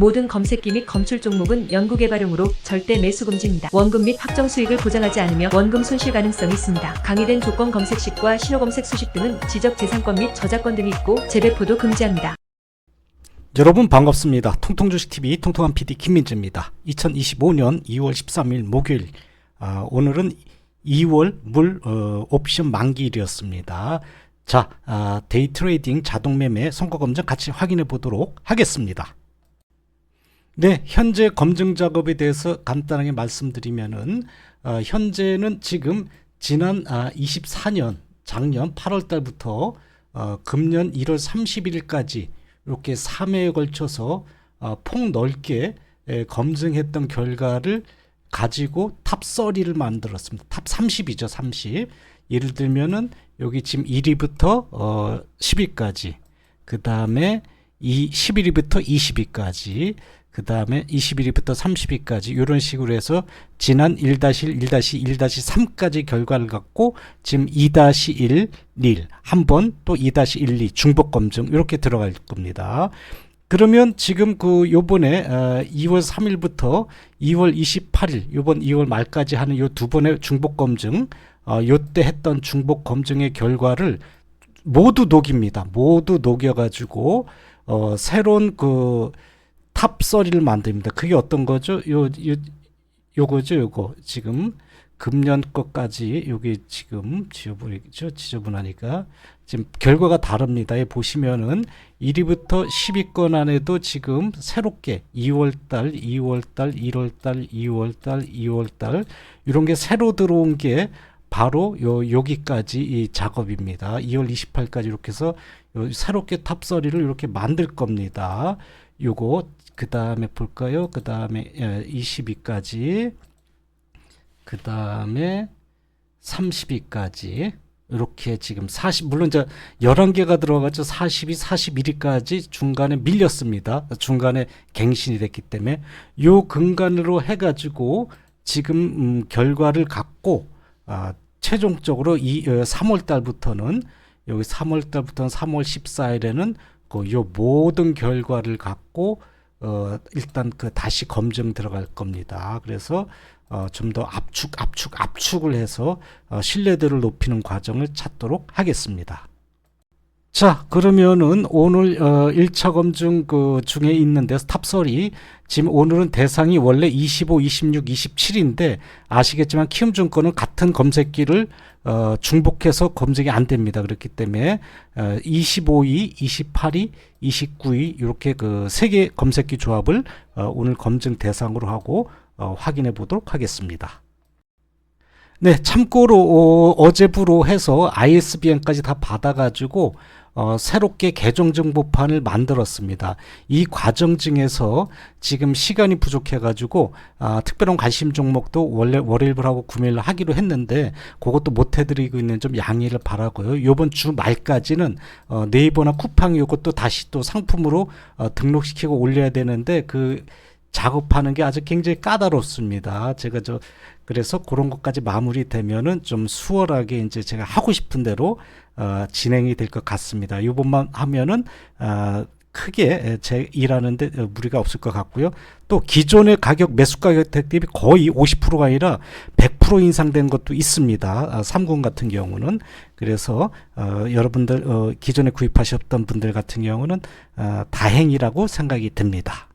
모든 검색기 및 검출 종목은 연구개발용으로 절대 매수 금지입니다. 원금 및 확정 수익을 보장하지 않으며 원금 손실 가능성이 있습니다. 강의된 조건 검색식과 신호 검색 수식 등은 지적 재산권 및 저작권 등이 있고 재배포도 금지합니다. 여러분 반갑습니다. 통통주식TV 통통한 PD 김민재입니다. 2025년 2월 13일 목요일 아, 오늘은 2월 물 어, 옵션 만기일이었습니다. 자 아, 데이 트레이딩 자동 매매 선거 검증 같이 확인해 보도록 하겠습니다. 네, 현재 검증 작업에 대해서 간단하게 말씀드리면은 어, 현재는 지금 지난 아, 24년 작년 8월 달부터 어, 금년 1월 31일까지 이렇게 3회에 걸쳐서 어, 폭 넓게 에, 검증했던 결과를 가지고 탑 30를 만들었습니다. 탑 30이죠, 30. 예를 들면은 여기 지금 1위부터 어 10위까지. 그 다음에 이 11위부터 20위까지. 그 다음에 21위부터 30위까지 이런 식으로 해서 지난 1-1, 1-1, 1-3까지 결과를 갖고 지금 2-1, 1, 한 번 또 2-1, 2 중복 검증 이렇게 들어갈 겁니다. 그러면 지금 그 요번에 어, 2월 3일부터 2월 28일 요번 2월 말까지 하는 요 두 번의 중복 검증 어, 요때 했던 중복 검증의 결과를 모두 녹입니다. 모두 녹여 가지고 어, 새로운 그 탑서리를 만듭니다. 그게 어떤 거죠? 요, 요 요거죠, 요거. 지금 금년 것까지 여기 지금 지저분이죠. 지저분하니까 지금 결과가 다릅니다. 에 보시면은 1위부터 10위권 안에도 지금 새롭게 2월달, 2월달, 1월달, 2월달, 2월달 이런 게 새로 들어온 게 바로 요 여기까지 이 작업입니다. 2월 28일까지 이렇게 해서 요 새롭게 탑서리를 이렇게 만들 겁니다. 요거 그 다음에 볼까요? 그 다음에 22까지 그 다음에 30위까지 이렇게 지금 40 물론 이제 11개가 들어가죠. 42, 41위까지 중간에 밀렸습니다. 중간에 갱신이 됐기 때문에 요 근간으로 해 가지고 지금 음, 결과를 갖고 아, 최종적으로 이 어, 3월 달부터는 여기 3월 달부터는 3월 14일에는 그요 모든 결과를 갖고 어 일단 그 다시 검증 들어갈 겁니다. 그래서 어 좀 더 압축 압축 압축을 해서 어 신뢰도를 높이는 과정을 찾도록 하겠습니다. 자, 그러면은 오늘 어 1차 검증 그 중에 있는데 탑설이 지금 오늘은 대상이 원래 25, 26, 27인데 아시겠지만 키움증권은 같은 검색기를 어 중복해서 검증이 안 됩니다. 그렇기 때문에 어 25위, 28위, 29위 이렇게 그 세 개 검색기 조합을 어 오늘 검증 대상으로 하고 어 확인해 보도록 하겠습니다. 네, 참고로 어, 제부로 해서 ISBN까지 다 받아가지고 어, 새롭게 계정 정보판을 만들었습니다. 이 과정 중에서 지금 시간이 부족해가지고 아, 특별한 관심 종목도 원래 월요일하고 금요일 하기로 했는데 그것도 못 해드리고 있는 좀 양해를 바라고요. 이번 주 말까지는 어, 네이버나 쿠팡 이것도 다시 또 상품으로 어, 등록시키고 올려야 되는데 그 작업하는 게 아주 굉장히 까다롭습니다. 제가 저 그래서 그런 것까지 마무리되면은 좀 수월하게 이제 제가 하고 싶은 대로 어, 진행이 될 것 같습니다. 이번만 하면은 어, 크게 제 일하는데 무리가 없을 것 같고요. 또 기존의 가격 매수 가격 대비 거의 50%가 아니라 100% 인상된 것도 있습니다. 아, 삼군 같은 경우는 그래서 어, 여러분들 어, 기존에 구입하셨던 분들 같은 경우는 어, 다행이라고 생각이 듭니다.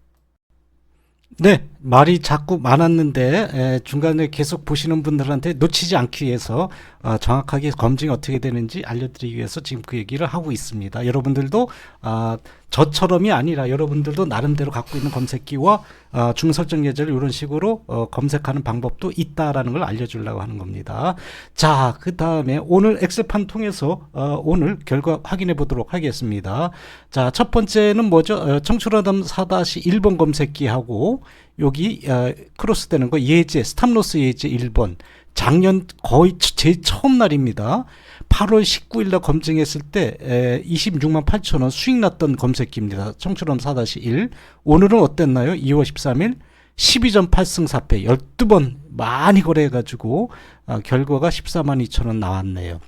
네, 말이 자꾸 많았는데 에, 중간에 계속 보시는 분들한테 놓치지 않기 위해서 어, 정확하게 검증이 어떻게 되는지 알려드리기 위해서 지금 그 얘기를 하고 있습니다. 여러분들도 아, 저처럼이 아니라 여러분들도 나름대로 갖고 있는 검색기와 어, 중설정 예제를 이런 식으로 어, 검색하는 방법도 있다라는 걸 알려주려고 하는 겁니다. 자, 그 다음에 오늘 엑셀판 통해서 어, 오늘 결과 확인해 보도록 하겠습니다. 자, 첫 번째는 뭐죠? 어, 청출하담 4-1번 검색기하고 여기 어, 크로스되는 거 예제, 스탑로스 예제 1번. 작년 거의 제일 처음 날입니다. 8월 19일 날 검증했을 때 에, 26만 8천 원 수익 났던 검색기입니다. 청출함 4-1. 오늘은 어땠나요? 2월 13일 12전 8승 4패 12번 많이 거래해가지고 어, 결과가 14만 2천 원 나왔네요.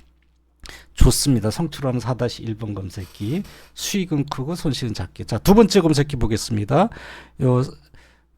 좋습니다. 성출하는 4-1번 검색기. 수익은 크고 손실은 작게. 자, 두 번째 검색기 보겠습니다. 요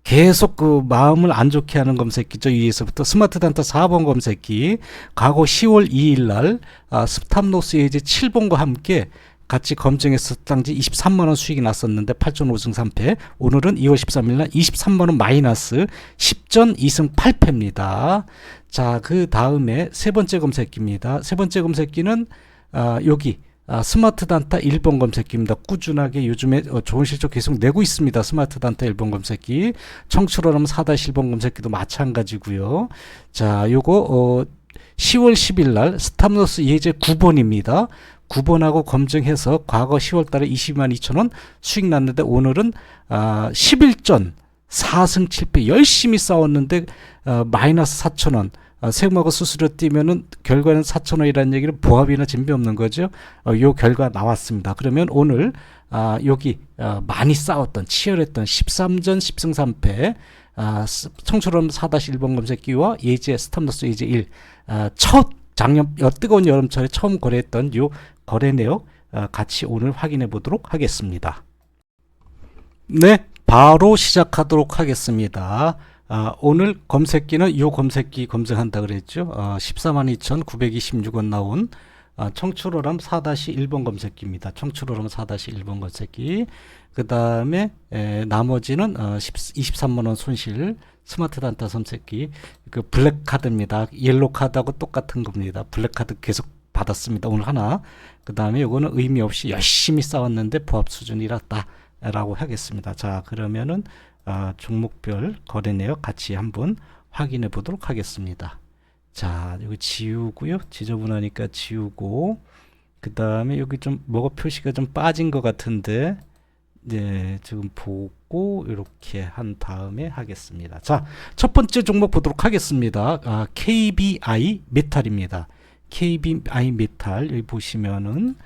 계속 그 마음을 안 좋게 하는 검색기죠. 위에서부터 스마트 단타 4번 검색기. 과거 10월 2일 날 아, 스탑로스 예제 7번과 함께 같이 검증해서 당시 23만 원 수익이 났었는데 8전 5승 3패. 오늘은 2월 13일 날 23만 원 마이너스 10전 2승 8패입니다. 자, 그 다음에 세 번째 검색기입니다. 세 번째 검색기는 아, 여기 아, 스마트 단타 1번 검색기입니다. 꾸준하게 요즘에 어, 좋은 실적 계속 내고 있습니다. 스마트 단타 1번 검색기. 하면 4-1번 검색기도 마찬가지고요. 자, 요거 어 10월 10일 날 스탑로스 예제 9번입니다. 9번하고 검증해서 과거 10월 달에 22만 2천 원 수익 났는데 오늘은 아, 11전 4승 7패 열심히 싸웠는데 어, 마이너스 4천 원 어, 세금하고 수수료 띄면은 결과는 4천 원이라는 얘기는 보합이나 진비 없는 거죠. 어, 요 결과 나왔습니다. 그러면 오늘 아, 여기 어, 많이 싸웠던 치열했던 13전 10승 3패 아, 스- 청초롬 4-1번 검색기와 예제 스탑너스 예제 1 아, 첫 작년 여- 뜨거운 여름철에 처음 거래했던 요 거래 내역 아, 같이 오늘 확인해 보도록 하겠습니다. 네, 바로 시작하도록 하겠습니다. 아, 오늘 검색기는 요 검색기 검증한다 그랬죠. 아, 14만 2,926원 나온 아, 청출어람 4-1번 검색기입니다. 청출어람 4-1번 검색기. 그 다음에 나머지는 어, 10, 23만 원 손실 스마트 단타 검색기 그 블랙 카드입니다. 옐로 카드하고 똑같은 겁니다. 블랙 카드 계속 받았습니다. 오늘 하나. 그 다음에 요거는 의미 없이 열심히 싸웠는데 부합 수준이랐다. 라고 하겠습니다. 자, 그러면은 아, 종목별 거래 내역 같이 한번 확인해 보도록 하겠습니다. 자, 여기 지우고요. 지저분하니까 지우고 그 다음에 여기 좀 뭐가 표시가 좀 빠진 것 같은데 네, 지금 보고 이렇게 한 다음에 하겠습니다. 자, 첫 번째 종목 보도록 하겠습니다. 아, KBI 메탈입니다. KBI 메탈 여기 보시면은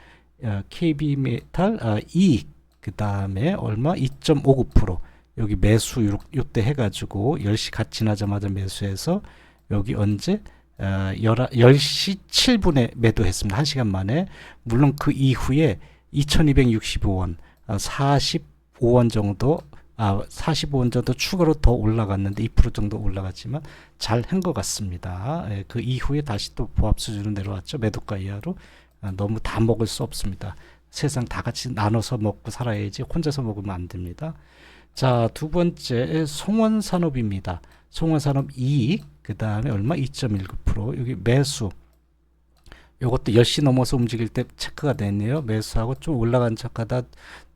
아, KB 메탈 아, 이익 그 다음에 얼마 2.59% 여기 매수 요, 요때 해가지고 10시 같이 나자마자 매수해서 여기 언제 어, 10시 7분에 매도했습니다. 1시간 만에. 물론 그 이후에 2265원, 어, 45원 정도, 아, 45원 정도 추가로 더 올라갔는데 2% 정도 올라갔지만 잘 한 것 같습니다. 예, 그 이후에 다시 또 보합 수준으로 내려왔죠. 매도가 이하로. 아, 너무 다 먹을 수 없습니다. 세상 다 같이 나눠서 먹고 살아야지 혼자서 먹으면 안 됩니다. 자, 두 번째 송원산업입니다. 송원산업 이익 그 다음에 얼마 2.19% 여기 매수 요것도 10시 넘어서 움직일 때 체크가 됐네요. 매수하고 좀 올라간 척하다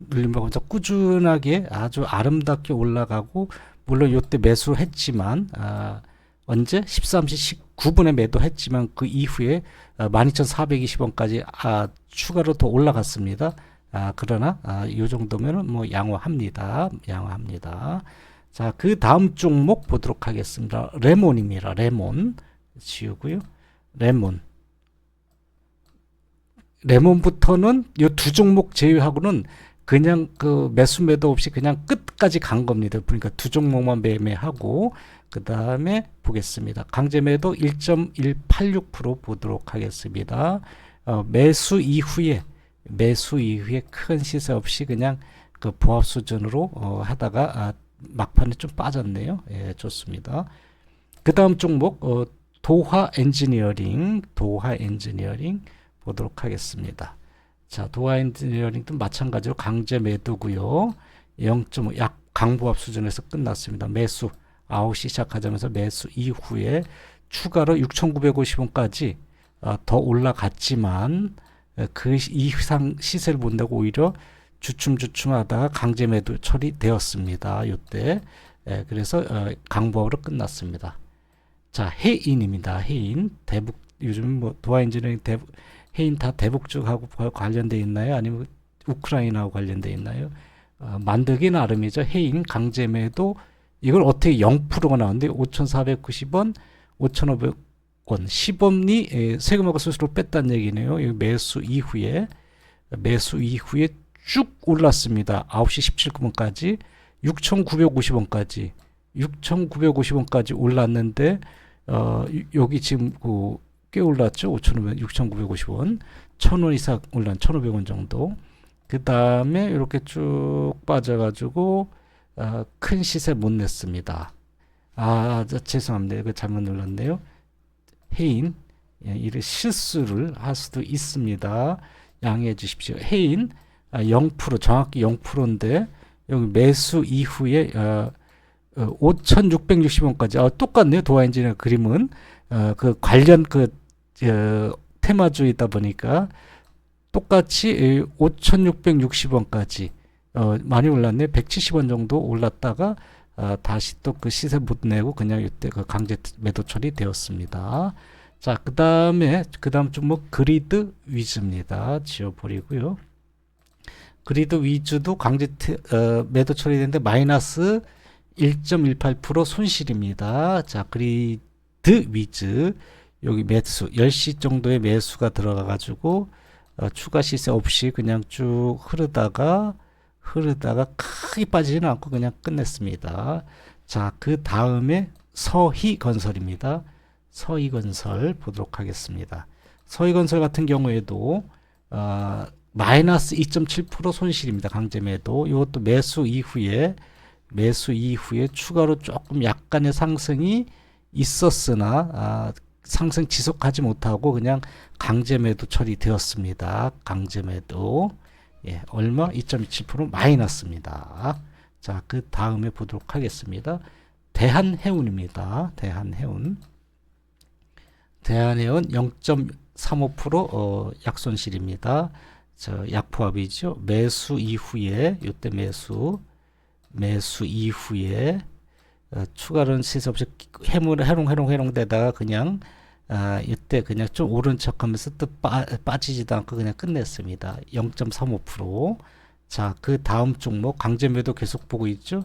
눌림하면서 꾸준하게 아주 아름답게 올라가고 물론 요때 매수했지만 아, 언제 13시 19분에 매도했지만 그 이후에 아, 12,420원까지 아, 추가로 더 올라갔습니다. 아, 그러나 아, 이 정도면은 뭐 양호합니다. 양호합니다. 자, 그 다음 종목 보도록 하겠습니다. 레몬입니다. 레몬 지우고요. 레몬. 레몬부터는 이 두 종목 제외하고는 그냥 그 매수 매도 없이 그냥 끝까지 간 겁니다. 그러니까 두 종목만 매매하고 그 다음에 보겠습니다. 강제 매도 1.186% 보도록 하겠습니다. 어, 매수 이후에 매수 이후에 큰 시세 없이 그냥 그 보합 수준으로 어, 하다가 아, 막판에 좀 빠졌네요. 예, 좋습니다. 그 다음 종목 어, 도화 엔지니어링, 도화 엔지니어링 보도록 하겠습니다. 자, 도화 엔지니어링도 마찬가지로 강제 매도고요. 0.5약 강보합 수준에서 끝났습니다. 매수 9시 시작하자면서 매수 이후에 추가로 6,950원까지 어, 더 올라갔지만 어, 그 이상 시세를 본다고 오히려 주춤주춤하다가 강제 매도 처리되었습니다. 이때 예, 그래서 어, 강보합으로 끝났습니다. 자 해인입니다. 해인 대북 요즘 뭐 도화 엔지니어링 대북 해인 다 대북 쪽하고 관련돼 있나요? 아니면 우크라이나하고 관련돼 있나요? 어, 만들기 나름이죠. 해인 강제 매도 이걸 어떻게 0%가 나오는데 5,490원, 5,500 원 10원이 에, 세금하고 수수료 뺐다는 얘기네요. 이 매수 이후에 매수 이후에 쭉 올랐습니다. 9시 17분까지 6,950원까지 6,950원까지 올랐는데 어 이- 여기 지금 그 꽤 올랐죠. 5,500, 6,950원. 1,000원 이상 올라 1,500원 정도. 그 다음에 이렇게 쭉 빠져 가지고 어, 큰 시세 못 냈습니다. 아, 저, 죄송합니다. 이거 잘못 눌렀네요. 해인, 예, 이를 실수를 할 수도 있습니다. 양해해 주십시오. 해인 아, 0% 정확히 0%인데 여기 매수 이후에 어, 어, 5,660원까지 아, 똑같네요. 도화 엔지니어 그림은 어, 그 관련 그 어, 테마주이다 보니까 똑같이 5,660원까지 어, 많이 올랐네. 170원 정도 올랐다가 어, 다시 또 그 시세 못 내고 그냥 이때 그 강제 매도 처리 되었습니다. 자, 그 다음에 그 다음 종목 그리드 위즈입니다. 지워버리고요. 그리드 위즈도 강제 태, 어, 매도 처리되는데 마이너스 1.18% 손실입니다. 자, 그리드 위즈 여기 매수 10시 정도의 매수가 들어가 가지고 어, 추가 시세 없이 그냥 쭉 흐르다가 흐르다가 크게 빠지지는 않고 그냥 끝냈습니다. 자, 그 다음에 서희건설입니다. 서희건설 보도록 하겠습니다. 서희건설 같은 경우에도 어, 마이너스 2.7% 손실입니다. 강제 매도. 이것도 매수 이후에 매수 이후에 추가로 조금 약간의 상승이 있었으나 아, 상승 지속하지 못하고 그냥 강제 매도 처리되었습니다. 강제 매도. 예, 얼마? 2.27% 마이너스입니다. 자, 그 다음에 보도록 하겠습니다. 대한해운입니다. 대한해운. 대한해운 0.35% 어, 약손실입니다. 저 약포합이죠. 매수 이후에 이때 매수 매수 이후에 어, 추가로는 시세 없이 해물 해롱 해롱 해롱 되다가 그냥 아, 이때 그냥 좀 오른 척 하면서 또 빠, 빠지지도 않고 그냥 끝냈습니다. 0.35%. 자, 그 다음 종목 강제매도 계속 보고 있죠.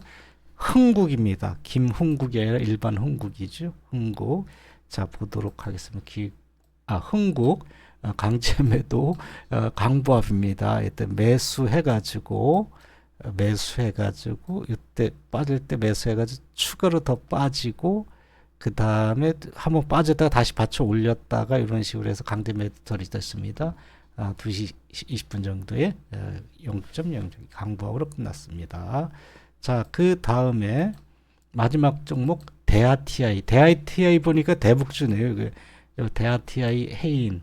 흥국입니다. 김흥국이 아니라 일반 흥국이죠. 흥국. 자, 보도록 하겠습니다. 기, 아, 흥국. 어, 강제매도 어, 강보합입니다. 이때 매수해가지고 어, 매수해가지고 이때 빠질 때 매수해가지고 추가로 더 빠지고 그 다음에 한번 빠졌다가 다시 받쳐 올렸다가 이런 식으로 해서 강제 매도털이 됐습니다. 아, 2시 20분 정도에 어, 0.0 강보합으로 끝났습니다. 자, 그 다음에 마지막 종목 대아TI. 대아TI 보니까 대북주네요. 그, 요 대아TI 해인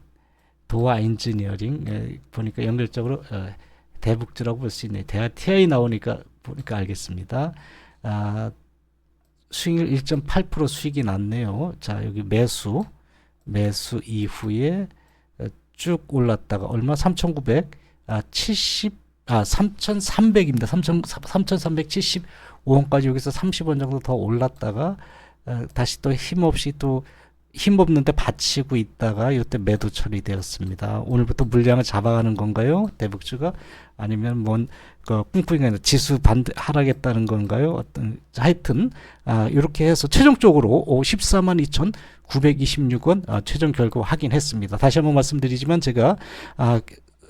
도화 엔지니어링 에, 보니까 연결적으로 어, 대북주라고 볼 수 있네요. 대아TI 나오니까 보니까 알겠습니다. 아, 수익률 1.8% 수익이 났네요. 자, 여기 매수, 매수 이후에 어, 쭉 올랐다가 얼마? 3,900, 아, 70, 아, 3,300입니다. 3,000, 3,375원까지 여기서 30원 정도 더 올랐다가 어, 다시 또 힘없이 또 힘없는데 받치고 있다가 이때 매도 처리되었습니다. 오늘부터 물량을 잡아가는 건가요? 대북주가 아니면 뭔 그 꿍꿍이가 지수 반대 하락했다는 건가요? 어떤 하여튼 아, 이렇게 해서 최종적으로 14만 2,926원 아, 최종 결과 확인했습니다. 다시 한번 말씀드리지만 제가 아,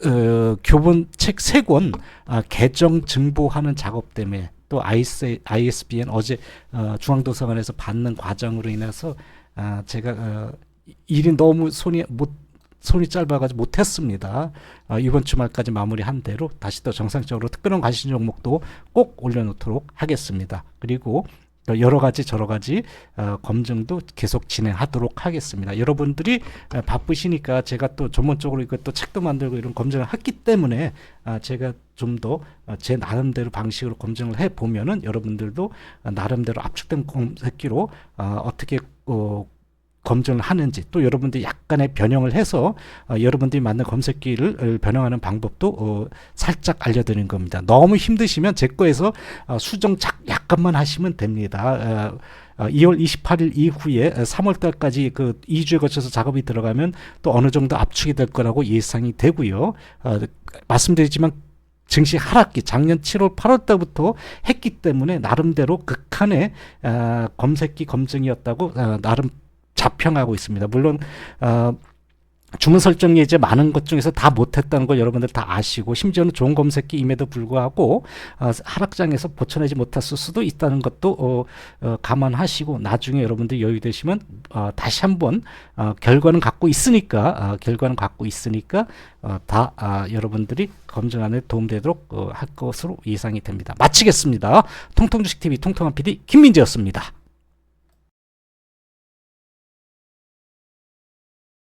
어, 교본 책세권 아, 개정 증보하는 작업 때문에 또 IS, ISBN 어제 어, 중앙도서관에서 받는 과정으로 인해서 아, 제가 어, 일이 너무 손이 못 손이 짧아가지고 못했습니다. 아, 이번 주말까지 마무리한 대로 다시 또 정상적으로 특별한 관심 종목도 꼭 올려놓도록 하겠습니다. 그리고 또 여러 가지 저러 가지 어, 검증도 계속 진행하도록 하겠습니다. 여러분들이 어, 바쁘시니까 제가 또 전문적으로 이것도 책도 만들고 이런 검증을 했기 때문에 아, 제가 좀 더 제 나름대로 방식으로 검증을 해 보면은 여러분들도 어, 나름대로 압축된 검색기로 어, 어떻게 어, 검증을 하는지 또 여러분들이 약간의 변형을 해서 어, 여러분들이 맞는 검색기를 어, 변형하는 방법도 어, 살짝 알려드리는 겁니다. 너무 힘드시면 제 거에서 어, 수정 작 약간만 하시면 됩니다. 어, 어, 2월 28일 이후에 3월 달까지 그 2주에 거쳐서 작업이 들어가면 또 어느 정도 압축이 될 거라고 예상이 되고요. 어, 말씀드리지만 증시 하락기 작년 7월 8월 때부터 했기 때문에 나름대로 극한의 어, 검색기 검증이었다고 어, 나름 자평하고 있습니다. 물론 어, 주문 설정 예제 많은 것 중에서 다 못했다는 걸 여러분들 다 아시고 심지어는 좋은 검색기임에도 불구하고 어, 하락장에서 보쳐내지 못했을 수도 있다는 것도 어, 어, 감안하시고 나중에 여러분들 여유 되시면 어, 다시 한번 어, 결과는 갖고 있으니까 어, 결과는 갖고 있으니까 어, 다 아, 여러분들이 검증하는 도움되도록 어, 할 것으로 예상이 됩니다. 마치겠습니다. 통통주식 TV 통통한 PD 김민재였습니다.